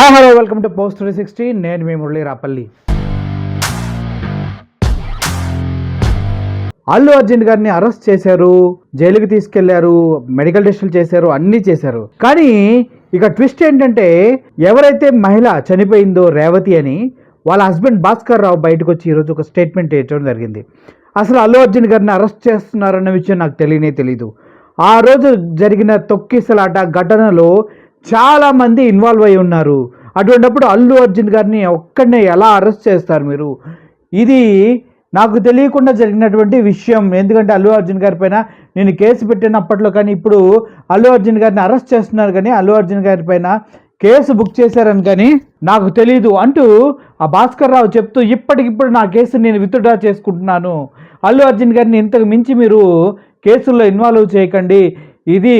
Hello welcome to post three sixty నేను మీ మురళి రాపల్లి అల్లు అర్జున్ గారిని అరెస్ట్ చేశారు జైలుకి తీసుకెళ్ళారు మెడికల్ టెస్టులు చేశారు అన్నీ చేశారు. కానీ ఇక ట్విస్ట్ ఏంటంటే ఎవరైతే మహిళ చనిపోయిందో రేవతి అని వాళ్ళ హస్బెండ్ భాస్కర్ రావు బయటకు వచ్చి ఈరోజు ఒక స్టేట్మెంట్ ఇవ్వడం జరిగింది. అసలు అల్లు అర్జున్ గారిని అరెస్ట్ చేస్తున్నారన్న విషయం నాకు తెలియనే తెలీదు. ఆ రోజు జరిగిన తొక్కిసలాట ఘటనలో చాలా మంది ఇన్వాల్వ్ అయి ఉన్నారు. అటువంటిప్పుడు అల్లు అర్జున్ గారిని ఒక్కడనే ఎలా అరెస్ట్ చేస్తారు మీరు? ఇది నాకు తెలియకుండా జరిగినటువంటి విషయం. ఎందుకంటే అల్లు అర్జున్ గారి పైన నేను కేసు పెట్టినప్పట్లో కానీ ఇప్పుడు అల్లు అర్జున్ గారిని అరెస్ట్ చేస్తున్నారు కానీ అల్లు అర్జున్ గారి పైన కేసు బుక్ చేశారని కానీ నాకు తెలియదు అంటూ ఆ భాస్కర్ రావు చెప్తూ ఇప్పటికిప్పుడు నా కేసు నేను విత్డ్రా చేసుకుంటున్నాను. అల్లు అర్జున్ గారిని ఇంతకు మించి మీరు కేసుల్లో ఇన్వాల్వ్ చేయకండి. ఇది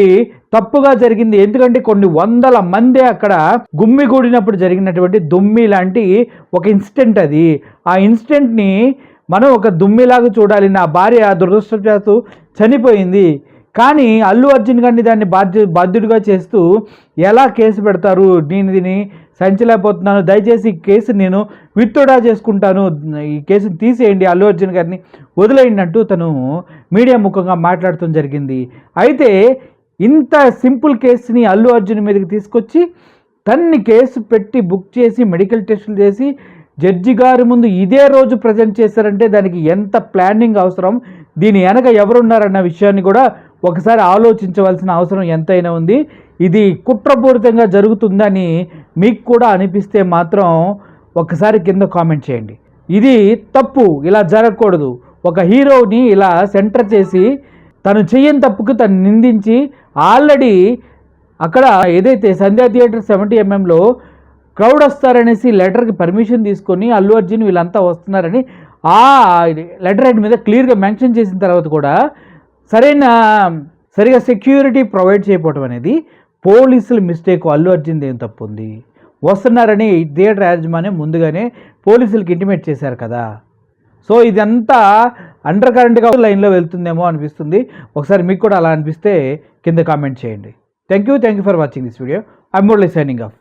తప్పుగా జరిగింది. ఎందుకంటే కొన్ని వందల మంది అక్కడ గుమ్మిగూడినప్పుడు జరిగినటువంటి దుమ్మి లాంటి ఒక ఇన్సిడెంట్ అది. ఆ ఇన్సిడెంట్ని మనం ఒక దుమ్మిలాగా చూడాలి. నా భార్య దురదృష్టవశాత్తు చనిపోయింది. కానీ అల్లు అర్జున్ గారిని దాన్ని బాధ్య బాధ్యుడిగా చేస్తూ ఎలా కేసు పెడతారు? నేను దీన్ని సంచలేకపోతున్నాను దయచేసి ఈ కేసు నేను విత్డ్రా చేసుకుంటాను. ఈ కేసుని తీసేయండి అల్లు అర్జున్ గారిని. వదిలేయండి తను మీడియా ముఖంగా మాట్లాడటం జరిగింది. అయితే ఇంత సింపుల్ కేసుని అల్లు అర్జున్ మీదకి తీసుకొచ్చి తన్ని కేసు పెట్టి బుక్ చేసి మెడికల్ టెస్టులు చేసి జడ్జి గారి ముందు ఇదే రోజు ప్రజెంట్ చేశారంటే దానికి ఎంత ప్లానింగ్ అవసరం? దీని వెనక ఎవరున్నారన్న విషయాన్ని కూడా ఒకసారి ఆలోచించవలసిన అవసరం ఎంతైనా ఉంది. ఇది కుట్రపూరితంగా జరుగుతుందని మీకు కూడా అనిపిస్తే మాత్రం ఒకసారి కింద కామెంట్ చేయండి. ఇది తప్పు. ఇలా జరగకూడదు. ఒక హీరోని ఇలా సెంటర్ చేసి తను చెయ్యని తప్పుకు తను నిందించి ఆల్రెడీ అక్కడ ఏదైతే సంధ్యా థియేటర్ సెవెంటీ ఎంఎంలో క్రౌడ్ వస్తారనేసి లెటర్కి పర్మిషన్ తీసుకొని అల్లు అర్జున్ వీళ్ళంతా వస్తున్నారని ఆ లెటర్ హెడ్ మీద క్లియర్గా మెన్షన్ చేసిన తర్వాత కూడా సరైన సరిగా సెక్యూరిటీ ప్రొవైడ్ చేయకపోవడం అనేది పోలీసుల మిస్టేక్ అల్లు అర్జున్ ఏం తప్పు ఉంది వస్తున్నారని థియేటర్ యాజమాన్యం ముందుగానే పోలీసులకు ఇంటిమేట్ చేశారు కదా. సో ఇదంతా అండర్ కరెంట్గా లైన్లో వెళ్తుందేమో అనిపిస్తుంది. ఒకసారి మీకు కూడా అలా అనిపిస్తే కింద కామెంట్ చేయండి. Thank you thank you for watching this video I మోడ్లీ signing of